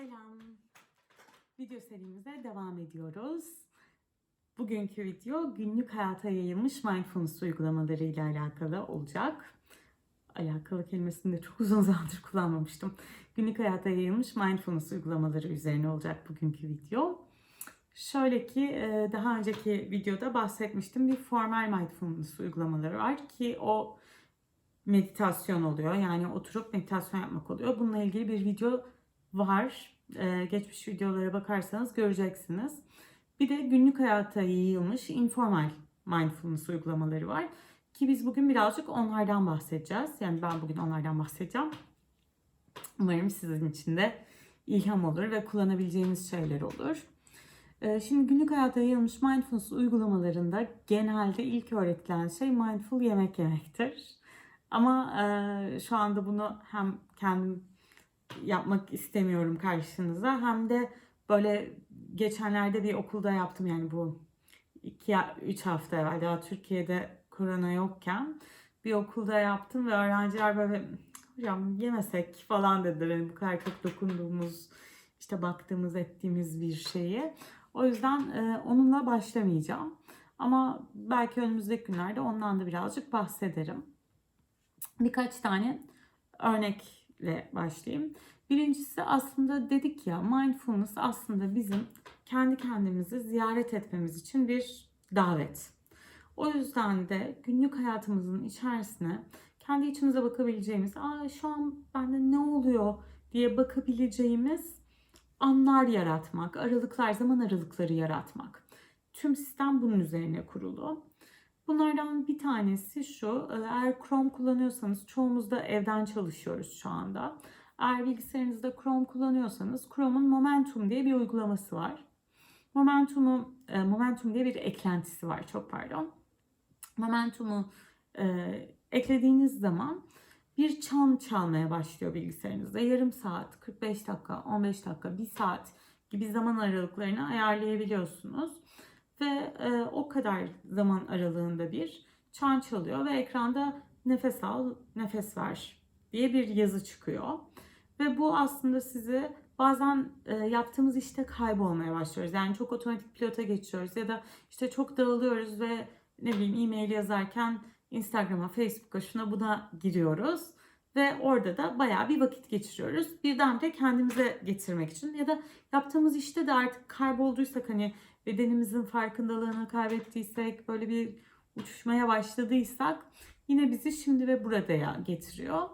Selam. Video serimize devam ediyoruz. Bugünkü video günlük hayata yayılmış mindfulness uygulamaları ile alakalı olacak. Alakalı kelimesini de çok uzun zamandır kullanmamıştım. Günlük hayata yayılmış mindfulness uygulamaları üzerine olacak bugünkü video. Şöyle ki e, daha önceki videoda bahsetmiştim bir formal mindfulness uygulamaları var ki o meditasyon oluyor. Yani oturup meditasyon yapmak oluyor. Bununla ilgili bir video var. Ee, geçmiş videolara bakarsanız göreceksiniz. Bir de günlük hayata yayılmış informal mindfulness uygulamaları var. Ki biz bugün birazcık onlardan bahsedeceğiz. Yani ben bugün onlardan bahsedeceğim. Umarım sizin için de ilham olur ve kullanabileceğiniz şeyler olur. Ee, Şimdi günlük hayata yayılmış mindfulness uygulamalarında genelde ilk öğretilen şey mindful yemek yemektir. Ama e, şu anda bunu hem kendim yapmak istemiyorum karşınıza hem de böyle geçenlerde bir okulda yaptım yani bu 2-3 hafta evvel daha Türkiye'de korona yokken bir okulda yaptım ve öğrenciler böyle hocam yemesek falan dediler. Yani bu kadar çok dokunduğumuz işte baktığımız ettiğimiz bir şeyi. O yüzden e, onunla başlamayacağım. Ama belki önümüzdeki günlerde ondan da birazcık bahsederim. Birkaç tane örnekle başlayayım. Birincisi aslında dedik ya mindfulness aslında bizim kendi kendimizi ziyaret etmemiz için bir davet. O yüzden de günlük hayatımızın içerisine kendi içimize bakabileceğimiz, Aa, şu an bende ne oluyor diye bakabileceğimiz anlar yaratmak, aralıklar, zaman aralıkları yaratmak. Tüm sistem bunun üzerine kurulu. Bunlardan bir tanesi şu, eğer Chrome kullanıyorsanız çoğumuz da evden çalışıyoruz şu anda. Eğer bilgisayarınızda Chrome kullanıyorsanız Chrome'un Momentum diye bir uygulaması var. Momentum'u e, Momentum diye bir eklentisi var. Çok pardon. Momentum'u e, eklediğiniz zaman bir çan çalmaya başlıyor bilgisayarınızda. Yarım saat, 45 dakika, 15 dakika, 1 saat gibi zaman aralıklarını ayarlayabiliyorsunuz. Ve e, kadar zaman aralığında bir çan çalıyor ve ekranda nefes al, nefes ver diye bir yazı çıkıyor. Ve bu aslında sizi bazen e, yaptığımız işte kaybolmaya başlıyoruz. Yani çok otomatik pilota geçiyoruz ya da işte çok dağılıyoruz ve ne bileyim e-mail yazarken Instagram'a, Facebook'a şuna buna giriyoruz. Ve orada da bayağı bir vakit geçiriyoruz. Birdenbire kendimize getirmek için ya da yaptığımız işte de artık kaybolduysak hani bedenimizin farkındalığını kaybettiysek böyle bir uçuşmaya başladıysak yine bizi şimdi ve buradaya getiriyor.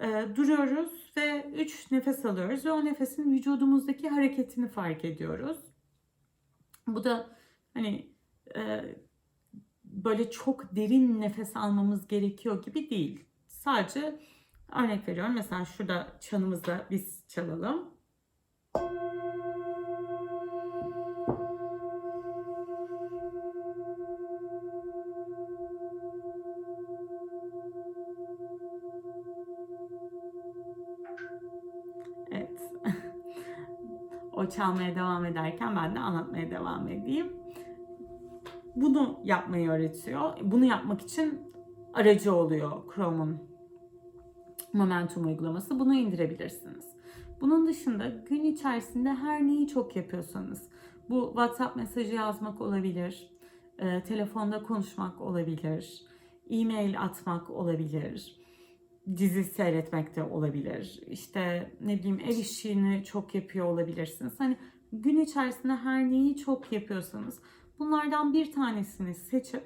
Ee, duruyoruz ve 3 nefes alıyoruz ve o nefesin vücudumuzdaki hareketini fark ediyoruz. Bu da hani e, böyle çok derin nefes almamız gerekiyor gibi değil. Sadece örnek veriyorum. Mesela şurada çanımızda biz çalalım. Evet. Çalmaya devam ederken ben de anlatmaya devam edeyim. Bunu yapmayı öğretiyor. Bunu yapmak için aracı oluyor Chrome'un Momentum uygulaması. Bunu indirebilirsiniz. Bunun dışında gün içerisinde her neyi çok yapıyorsanız bu WhatsApp mesajı yazmak olabilir, e, telefonda konuşmak olabilir, e-mail atmak olabilir, dizi seyretmek de olabilir. İşte ne bileyim ev işini çok yapıyor olabilirsiniz. Hani gün içerisinde her neyi çok yapıyorsanız bunlardan bir tanesini seçip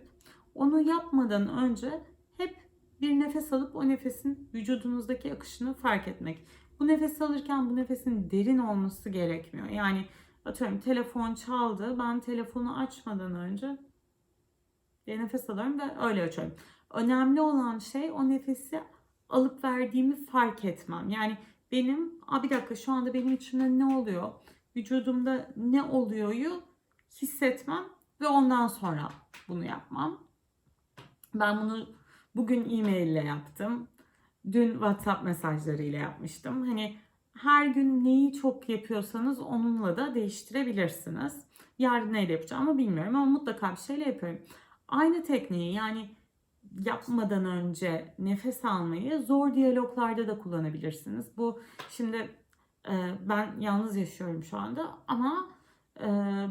onu yapmadan önce hep bir nefes alıp o nefesin vücudunuzdaki akışını fark etmek. Bu nefes alırken bu nefesin derin olması gerekmiyor. Yani atıyorum telefon çaldı. Ben telefonu açmadan önce bir nefes alıyorum ve öyle açıyorum. Önemli olan şey o nefesi alıp verdiğimi fark etmem. Yani benim, Aa, bir dakika şu anda benim içimde ne oluyor? Vücudumda ne oluyoryu hissetmem ve ondan sonra bunu yapmam. Ben bunu bugün e-mail ile yaptım. Dün WhatsApp mesajlarıyla yapmıştım. Hani her gün neyi çok yapıyorsanız onunla da değiştirebilirsiniz. Yarın neyle yapacağımı bilmiyorum ama mutlaka bir şeyle yapıyorum. Aynı tekniği yani yapmadan önce nefes almayı zor diyaloglarda da kullanabilirsiniz. Bu şimdi Ee, ben yalnız yaşıyorum şu anda ama e,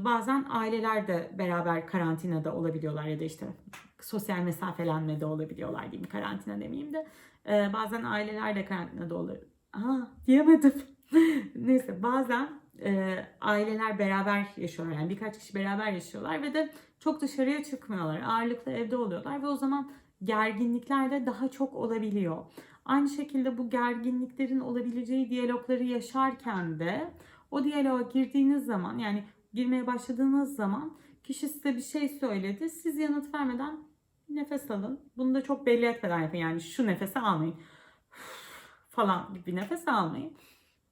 bazen aileler de beraber karantinada olabiliyorlar ya da işte sosyal mesafelenme de olabiliyorlar diyeyim karantina demeyeyim de Ee, bazen aileler de karantinada olur. Aa diyemedim. Neyse bazen e, aileler beraber yaşıyorlar yani birkaç kişi beraber yaşıyorlar ve de çok dışarıya çıkmıyorlar ağırlıklı evde oluyorlar ve o zaman gerginlikler de daha çok olabiliyor. Aynı şekilde bu gerginliklerin olabileceği diyalogları yaşarken de o diyaloğa girdiğiniz zaman yani girmeye başladığınız zaman kişi size bir şey söyledi. Siz yanıt vermeden nefes alın. Bunu da çok belli etmeden yapın. Yani şu nefesi almayın falan gibi bir nefes almayın.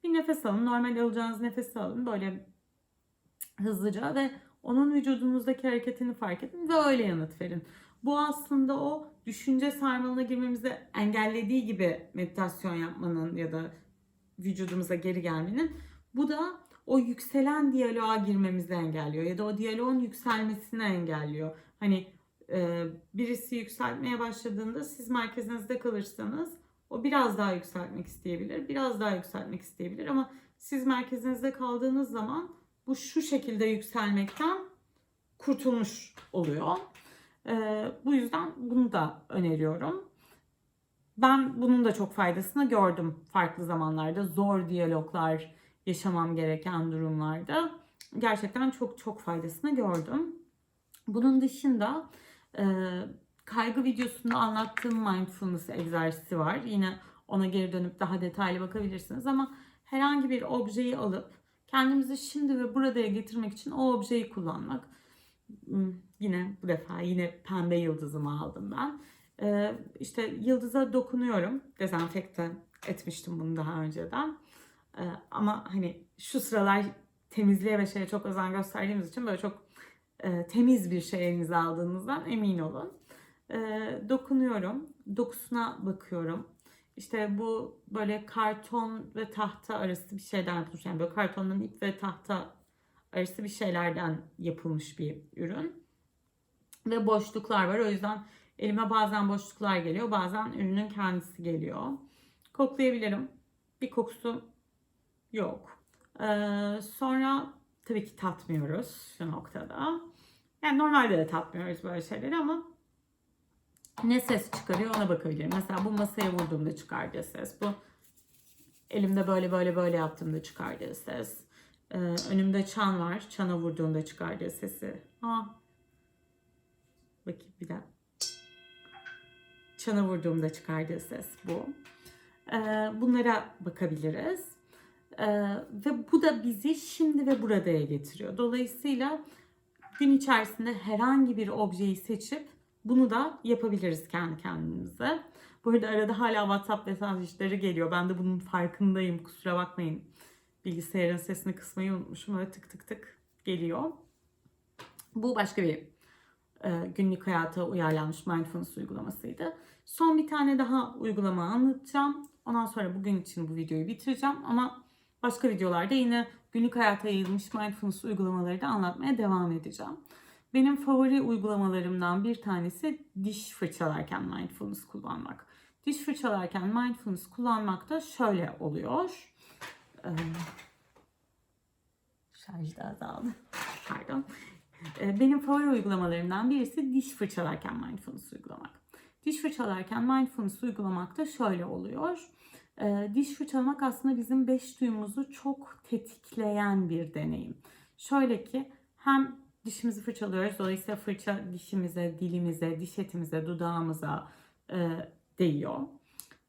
Bir nefes alın. Normal alacağınız nefesi alın. Böyle hızlıca ve onun vücudunuzdaki hareketini fark edin ve öyle yanıt verin. Bu aslında o düşünce sarmalına girmemizi engellediği gibi meditasyon yapmanın ya da vücudumuza geri gelmenin. Bu da o yükselen diyaloğa girmemizi engelliyor ya da o diyaloğun yükselmesini engelliyor. Hani e, birisi yükseltmeye başladığında siz merkezinizde kalırsanız o biraz daha yükseltmek isteyebilir, biraz daha yükseltmek isteyebilir ama siz merkezinizde kaldığınız zaman bu şu şekilde yükselmekten kurtulmuş oluyor. Ee, bu yüzden bunu da öneriyorum. Ben bunun da çok faydasını gördüm farklı zamanlarda. Zor diyaloglar yaşamam gereken durumlarda. Gerçekten çok çok faydasını gördüm. Bunun dışında e, kaygı videosunda anlattığım mindfulness egzersizi var. Yine ona geri dönüp daha detaylı bakabilirsiniz ama herhangi bir objeyi alıp kendimizi şimdi ve buradaya getirmek için o objeyi kullanmak. Hmm, Yine bu defa yine pembe yıldızımı aldım ben. Ee, işte yıldıza dokunuyorum. Dezenfekte etmiştim bunu daha önceden. Ee, ama hani şu sıralar temizliğe ve şeye çok özen gösterdiğimiz için böyle çok e, temiz bir şey elinize aldığınızdan emin olun. Ee, dokunuyorum. Dokusuna bakıyorum. İşte bu böyle karton ve tahta arası bir şeyden yapılmış. Yani böyle kartondan ip ve tahta arası bir şeylerden yapılmış bir ürün. Ve boşluklar var. O yüzden elime bazen boşluklar geliyor. Bazen ürünün kendisi geliyor. Koklayabilirim. Bir kokusu yok. Ee, sonra tabii ki tatmıyoruz şu noktada. Yani normalde de tatmıyoruz böyle şeyleri ama ne ses çıkarıyor ona bakabilirim. Mesela bu masaya vurduğumda çıkardığı ses. Bu elimde böyle böyle böyle yaptığımda çıkardığı ses. Ee, önümde çan var. Çana vurduğumda çıkardığı sesi. Ha. Bakayım bir daha. Çana vurduğumda çıkardığı ses bu. Ee, bunlara bakabiliriz. Ee, ve bu da bizi şimdi ve buradaya getiriyor. Dolayısıyla gün içerisinde herhangi bir objeyi seçip bunu da yapabiliriz kendi kendimize. Bu arada arada hala WhatsApp mesajları geliyor. Ben de bunun farkındayım. Kusura bakmayın. Bilgisayarın sesini kısmayı unutmuşum. Öyle tık tık tık geliyor. Bu başka bir e, günlük hayata uyarlanmış mindfulness uygulamasıydı. Son bir tane daha uygulama anlatacağım. Ondan sonra bugün için bu videoyu bitireceğim. Ama başka videolarda yine günlük hayata yayılmış mindfulness uygulamaları da anlatmaya devam edeceğim. Benim favori uygulamalarımdan bir tanesi diş fırçalarken mindfulness kullanmak. Diş fırçalarken mindfulness kullanmak da şöyle oluyor. Ee, şarj da azaldı. Pardon. Ee, benim favori uygulamalarımdan birisi diş fırçalarken mindfulness uygulamak. Diş fırçalarken mindfulness uygulamak da şöyle oluyor. Ee, diş fırçalamak aslında bizim beş duyumuzu çok tetikleyen bir deneyim. Şöyle ki hem dişimizi fırçalıyoruz. Dolayısıyla fırça dişimize, dilimize, diş etimize, dudağımıza e, değiyor.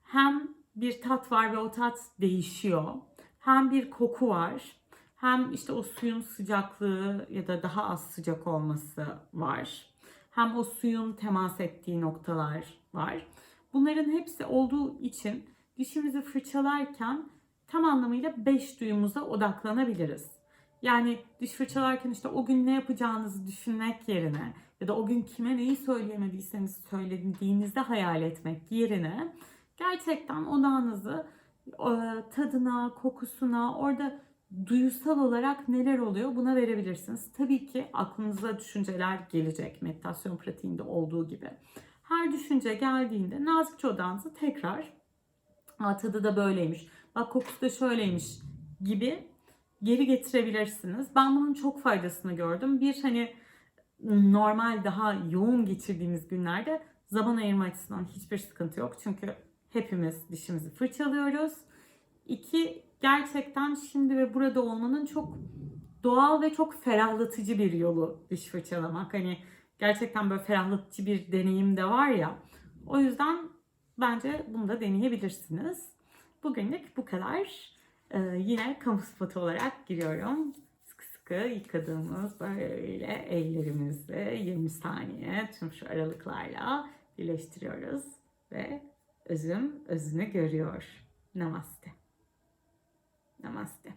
Hem bir tat var ve o tat değişiyor. Hem bir koku var. Hem işte o suyun sıcaklığı ya da daha az sıcak olması var. Hem o suyun temas ettiği noktalar var. Bunların hepsi olduğu için dişimizi fırçalarken tam anlamıyla beş duyumuza odaklanabiliriz. Yani diş fırçalarken işte o gün ne yapacağınızı düşünmek yerine ya da o gün kime neyi söyleyemediyseniz söylediğinizde hayal etmek yerine gerçekten odağınızı e, tadına, kokusuna, orada duyusal olarak neler oluyor buna verebilirsiniz. Tabii ki aklınıza düşünceler gelecek meditasyon pratiğinde olduğu gibi. Her düşünce geldiğinde nazikçe odağınızı tekrar tadı da böyleymiş. Bak kokusu da şöyleymiş gibi geri getirebilirsiniz. Ben bunun çok faydasını gördüm. Bir hani normal daha yoğun geçirdiğimiz günlerde zaman ayırma açısından hiçbir sıkıntı yok. Çünkü hepimiz dişimizi fırçalıyoruz. İki, gerçekten şimdi ve burada olmanın çok doğal ve çok ferahlatıcı bir yolu diş fırçalamak. Hani gerçekten böyle ferahlatıcı bir deneyim de var ya. O yüzden bence bunu da deneyebilirsiniz. Bugünlük bu kadar. Ee, yine kamu spotu olarak giriyorum. Sıkı sıkı yıkadığımız böyle ellerimizle 20 saniye tüm şu aralıklarla birleştiriyoruz ve özüm özünü görüyor. Namaste. Namaste.